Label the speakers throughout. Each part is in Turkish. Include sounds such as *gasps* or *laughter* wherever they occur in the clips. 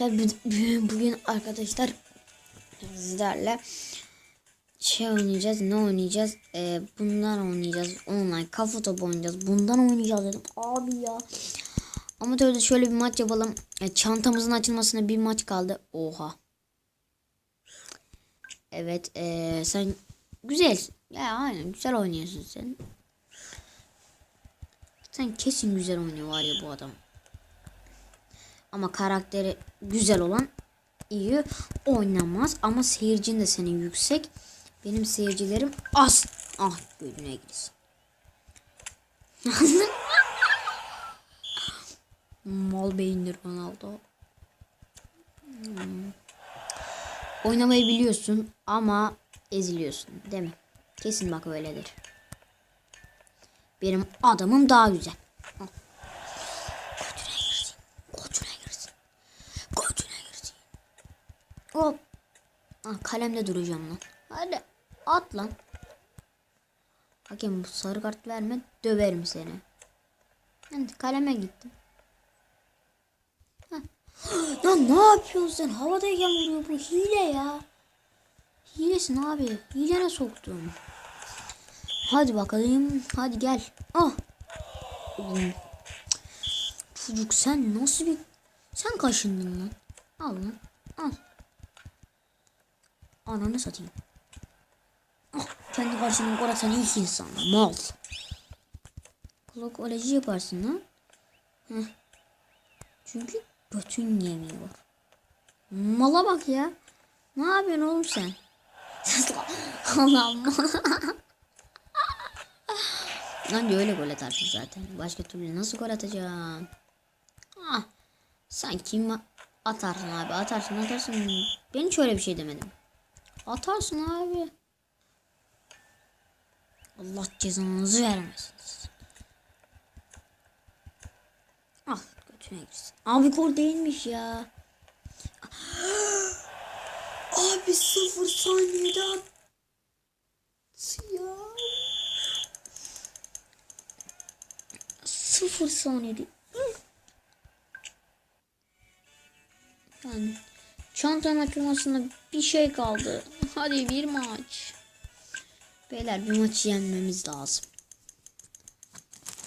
Speaker 1: Arkadaşlar bu- bugün arkadaşlar sizlerle şey oynayacağız. Ne oynayacağız? Ee, bundan oynayacağız. Online kafa topu oynayacağız. Bundan oynayacağız dedim. Abi ya. Ama tabii şöyle bir maç yapalım. E, çantamızın açılmasına bir maç kaldı. Oha. Evet. ee, sen güzel. Ya aynen güzel oynuyorsun sen. Sen kesin güzel oynuyor var ya bu adam. Ama karakteri güzel olan iyi oynamaz. Ama seyircin de senin yüksek. Benim seyircilerim az. Ah gözüne girsin. *laughs* Mal beyindir Ronaldo. Hmm. Oynamayı biliyorsun ama eziliyorsun değil mi? Kesin bak öyledir. Benim adamım daha güzel. Al. Götüne girsin. Götüne girsin. Götüne girsin. Hop. Ah, kalemde duracağım lan. Hadi at lan. Hakem bu sarı kart verme döverim seni. Hadi kaleme gittim. *gasps* Lan ne yapıyorsun sen? Havadayken vuruyor bu hile ya. Hilesin abi. Hilene soktum. Hadi bakalım. Hadi gel. Ah. Çocuk sen nasıl bir... Sen kaşındın lan. Al lan. Al. Ananı satayım. Ah, kendi karşına gol atan ilk insan. Mal. Kolokoloji yaparsın lan. Heh. Çünkü götün yemiyor. Mala bak ya. Ne yapıyorsun oğlum sen? *laughs* Allah'ım. Anca *laughs* öyle gol atarsın zaten. Başka türlü nasıl gol atacaksın? Ah, sen kim atarsın abi? Atarsın atarsın. Ben hiç öyle bir şey demedim. Atarsın abi. Allah cezanızı vermesin. Al götüne girsin. Abi gol değilmiş ya. *gasps* Abi sıfır saniyede. Ya. Sıfır saniyede. Yani çantanın açılmasına bir şey kaldı. *laughs* Hadi bir maç. Beyler bir maçı yenmemiz lazım.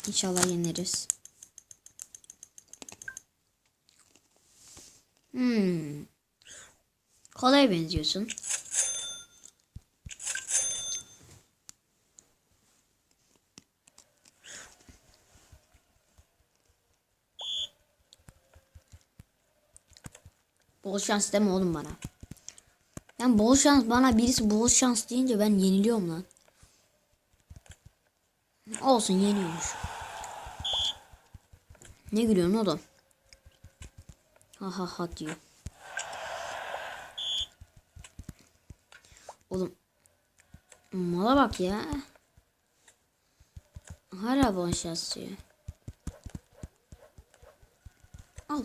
Speaker 1: İnşallah yeneriz. Hmm. Kolay benziyorsun. Bol şans deme oğlum bana. Ben bol şans bana birisi bol şans deyince ben yeniliyorum lan. Olsun yeniyormuş. Ne gülüyorsun oğlum? Ha ha ha diyor. Oğlum. Mala bak ya. Hala bol şans diyor. Al.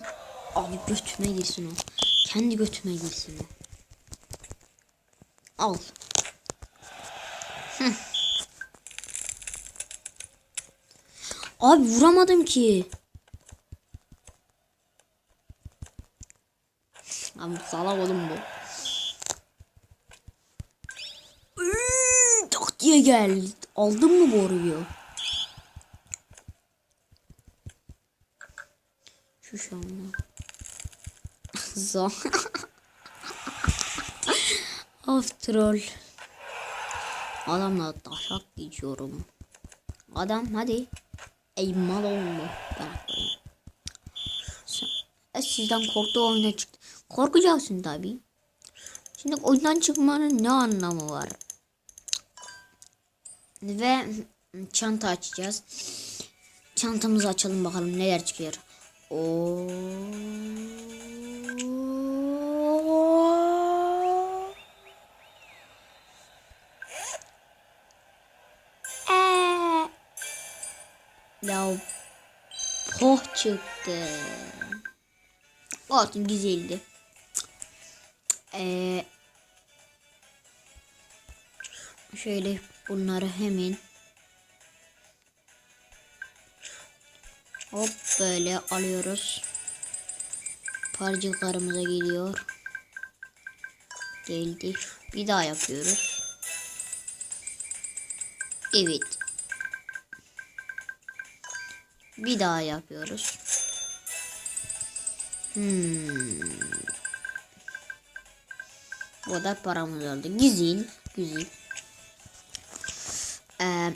Speaker 1: Abi götüme girsin o. Kendi götüme girsin. Al. Hı. Abi vuramadım ki. Abi salak oğlum bu. Tak diye gel. Aldın mı boruyu? Şu anda. Zor. of troll. Adamla taşak geçiyorum. Adam hadi. Ey mal oğlu. E, sizden korktuğu oyuna çıktı. Korkacaksın tabi. Şimdi oyundan çıkmanın ne anlamı var? Ve çanta açacağız. Çantamızı açalım bakalım neler çıkıyor. Oo. Ya poh çıktı. Olsun güzeldi. Ee, şöyle bunları hemen hop böyle alıyoruz. Parçalarımıza geliyor. Geldi. Bir daha yapıyoruz. Evet. Bir daha yapıyoruz. Hmm. Bu kadar paramız oldu. Güzel. Güzel. Ee,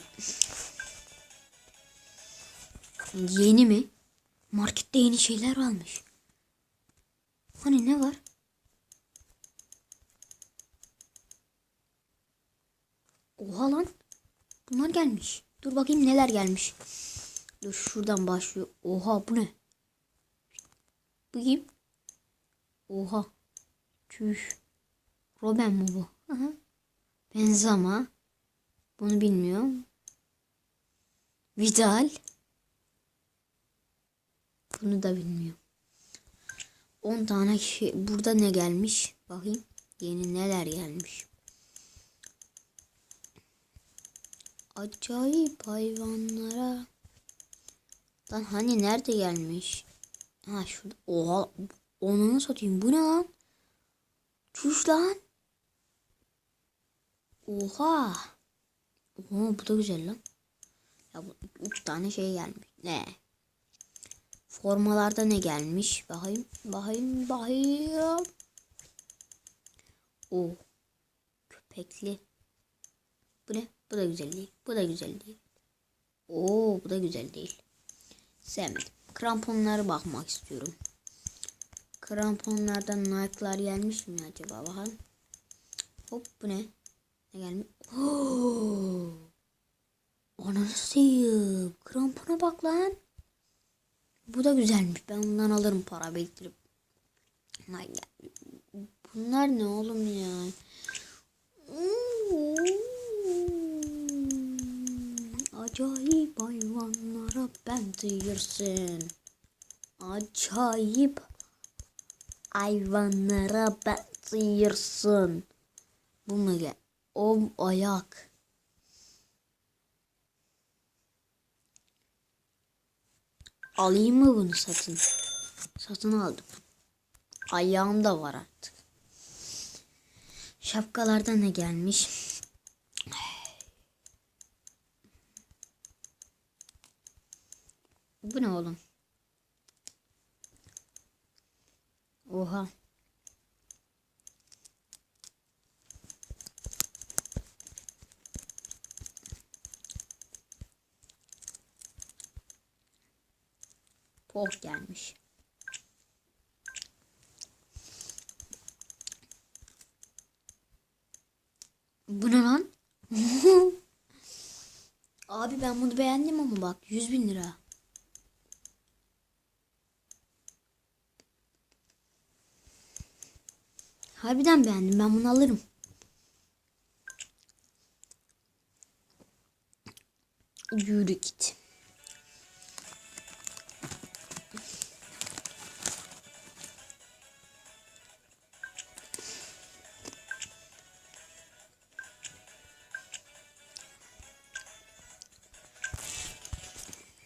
Speaker 1: yeni mi? Markette yeni şeyler almış. Hani ne var? Oha lan. Bunlar gelmiş. Dur bakayım neler gelmiş. Dur şuradan başlıyor. Oha bu ne? Bakayım. Oha. Çüş. Robin mu bu? Aha. Benzema. Bunu bilmiyorum. Vidal. Bunu da bilmiyorum. 10 tane şey. Burada ne gelmiş? Bakayım. Yeni neler gelmiş. Acayip hayvanlara. Lan hani nerede gelmiş? Ha şurada. Oha. Onu satayım. Bu ne lan? Çüş lan. Oha. Oha bu da güzel lan. Ya bu üç tane şey gelmiş. Ne? Formalarda ne gelmiş? Bakayım. Bakayım. Bakayım. O. Köpekli. Bu ne? Bu da güzel değil. Bu da güzel değil. Oo bu da güzel değil. Sevmedim. Kramponlara bakmak istiyorum. Kramponlardan Nike'lar gelmiş mi acaba bakalım. Hop bu ne? Ne gelmiş? Oo. Ananı seveyim. Krampona bak lan. Bu da güzelmiş. Ben bundan alırım para biriktirip. Bunlar ne oğlum ya? Acayip hayvanlara benziyorsun. Acayip hayvanlara benziyorsun. Bu mu gel? O ayak. Alayım mı bunu satın? Satın aldım. Ayağım da var artık. Şapkalardan ne gelmiş? Bu ne oğlum? Oha. Poh gelmiş. Bu ne lan? *laughs* Abi ben bunu beğendim ama bak 100 bin lira. Harbiden beğendim ben bunu alırım. Yürü git.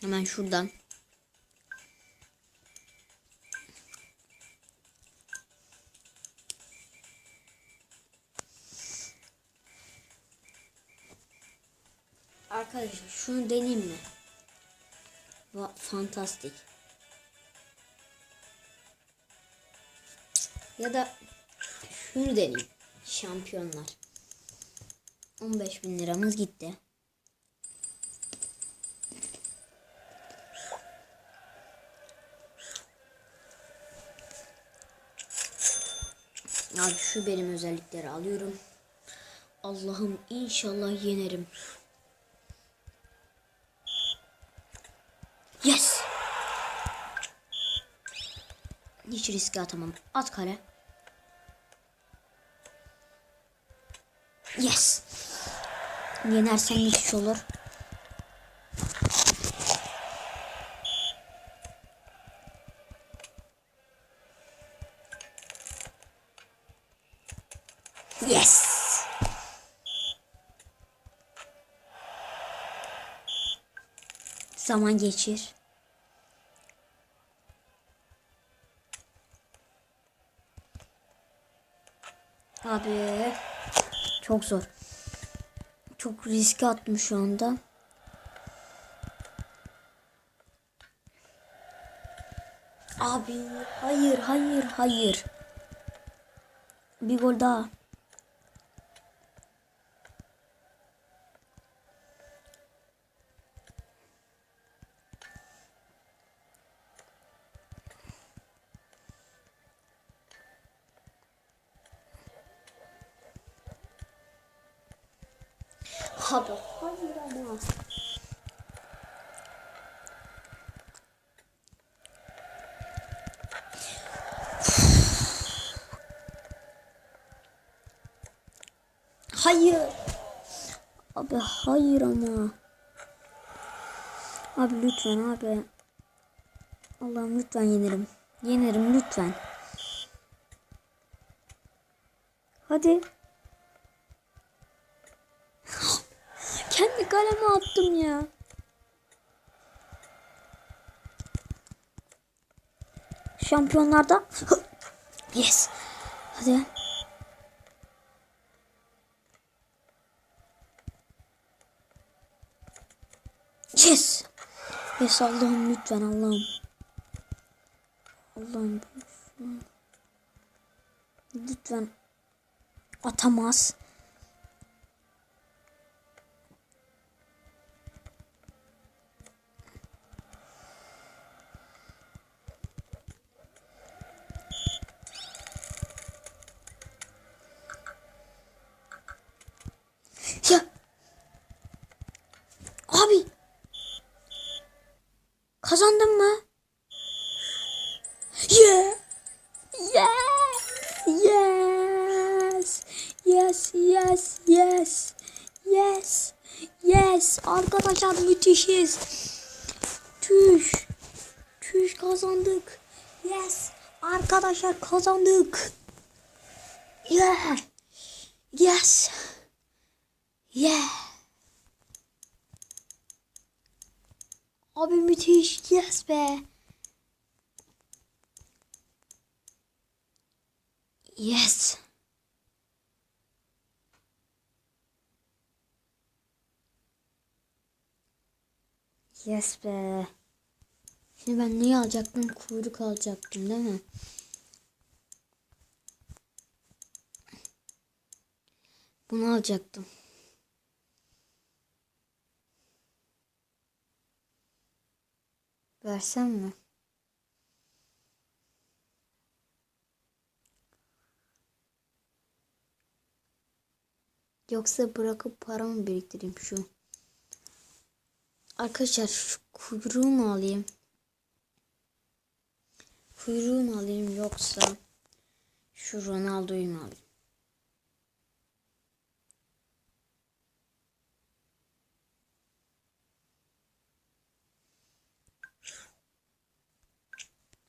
Speaker 1: Hemen şuradan. Arkadaşlar şunu deneyeyim mi? Va fantastik. Ya da şunu deneyeyim. Şampiyonlar. 15 bin liramız gitti. Abi şu benim özellikleri alıyorum. Allah'ım inşallah yenerim. Yes. Hiç riske atamam. At kale. Yes. Yenersen müthiş olur. Yes. Zaman geçir. Abi çok zor. Çok riske attım şu anda. Abi hayır hayır hayır. Bir gol daha. Abi hayır ama. Hayır. Abi hayır ama. Abi lütfen abi. Allah'ım lütfen yenerim. Yenerim lütfen. Hadi. Kendi kaleme attım ya. Şampiyonlarda. *laughs* yes. Hadi. Yes. Yes Allah'ım lütfen Allah'ım. Allah'ım lütfen. Lütfen. Atamaz. Abi. Kazandın mı? Yeah. Yeah. Yes. Yes, yes, yes. Yes. Yes. Arkadaşlar müthişiz. Tüş. Tüş kazandık. Yes. Arkadaşlar kazandık. Yeah. Yes. Yeah. Abi müthiş. Yes be. Yes. Yes be. Şimdi ben neyi alacaktım? Kuyruk alacaktım değil mi? Bunu alacaktım. Versem mi? Yoksa bırakıp paramı biriktireyim şu. Arkadaşlar şu kuyruğu mu alayım? Kuyruğu mu alayım yoksa şu Ronaldo'yu mu alayım?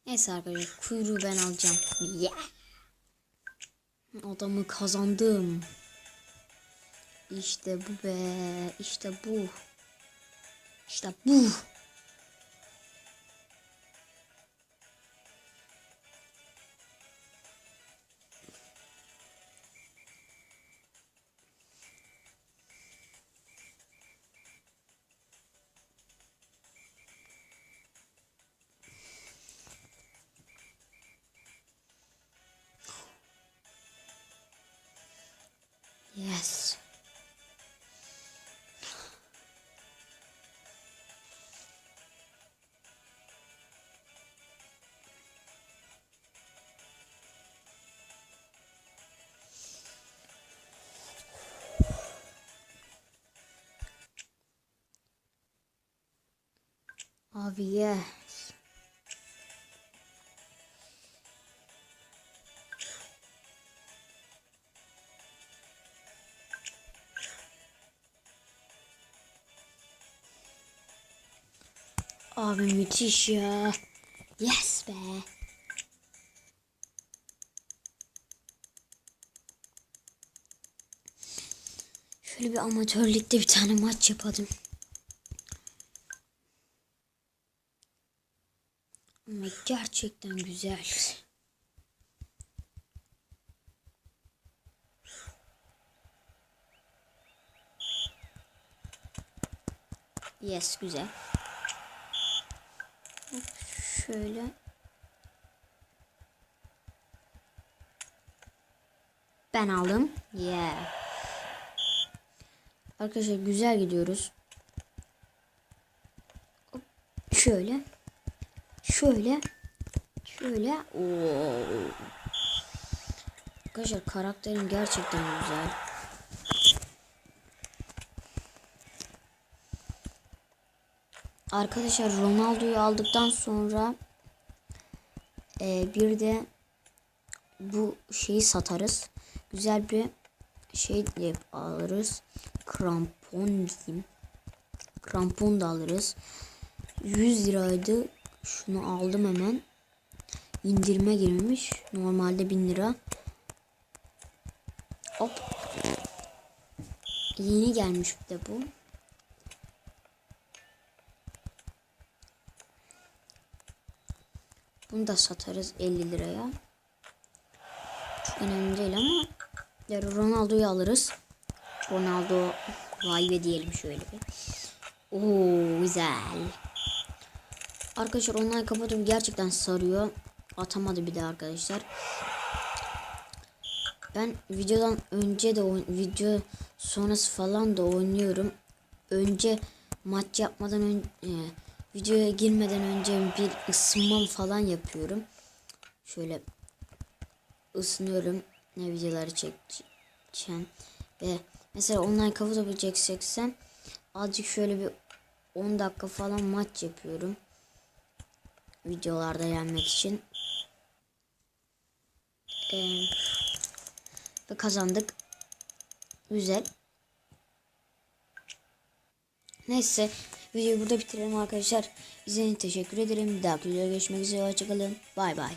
Speaker 1: Neyse arkadaşlar kuyruğu ben alacağım. Yeah. Adamı kazandım. İşte bu be. İşte bu. İşte bu. Yes. Abi yes. Abi müthiş ya. Yes be. Şöyle bir amatörlükte bir tane maç yapalım. Ama gerçekten güzel. Yes güzel. Şöyle. Ben aldım. Yeah. Arkadaşlar güzel gidiyoruz. Şöyle. Şöyle. Şöyle. Oo. Arkadaşlar karakterim gerçekten güzel. Arkadaşlar Ronaldo'yu aldıktan sonra e, bir de bu şeyi satarız. Güzel bir şey de alırız. Krampon diyeyim. Krampon da alırız. 100 liraydı. Şunu aldım hemen. İndirime girmiş. Normalde 1000 lira. Hop. Yeni gelmiş bir de bu. Bunu da satarız 50 liraya. Çok önemli değil ama ya Ronaldo'yu alırız. Ronaldo vay be diyelim şöyle bir. Oo güzel. Arkadaşlar online kapatıyorum gerçekten sarıyor. Atamadı bir de arkadaşlar. Ben videodan önce de video sonrası falan da oynuyorum. Önce maç yapmadan önce videoya girmeden önce bir ısınmam falan yapıyorum. Şöyle ısınıyorum. Ne videoları çekeceğim. Ve mesela online kafa topu çekeceksen azıcık şöyle bir 10 dakika falan maç yapıyorum. Videolarda yenmek için. Ee, ve kazandık. Güzel. Neyse videoyu burada bitirelim arkadaşlar. İzlediğiniz teşekkür ederim. Bir dahaki videoda görüşmek üzere. Hoşçakalın bay bay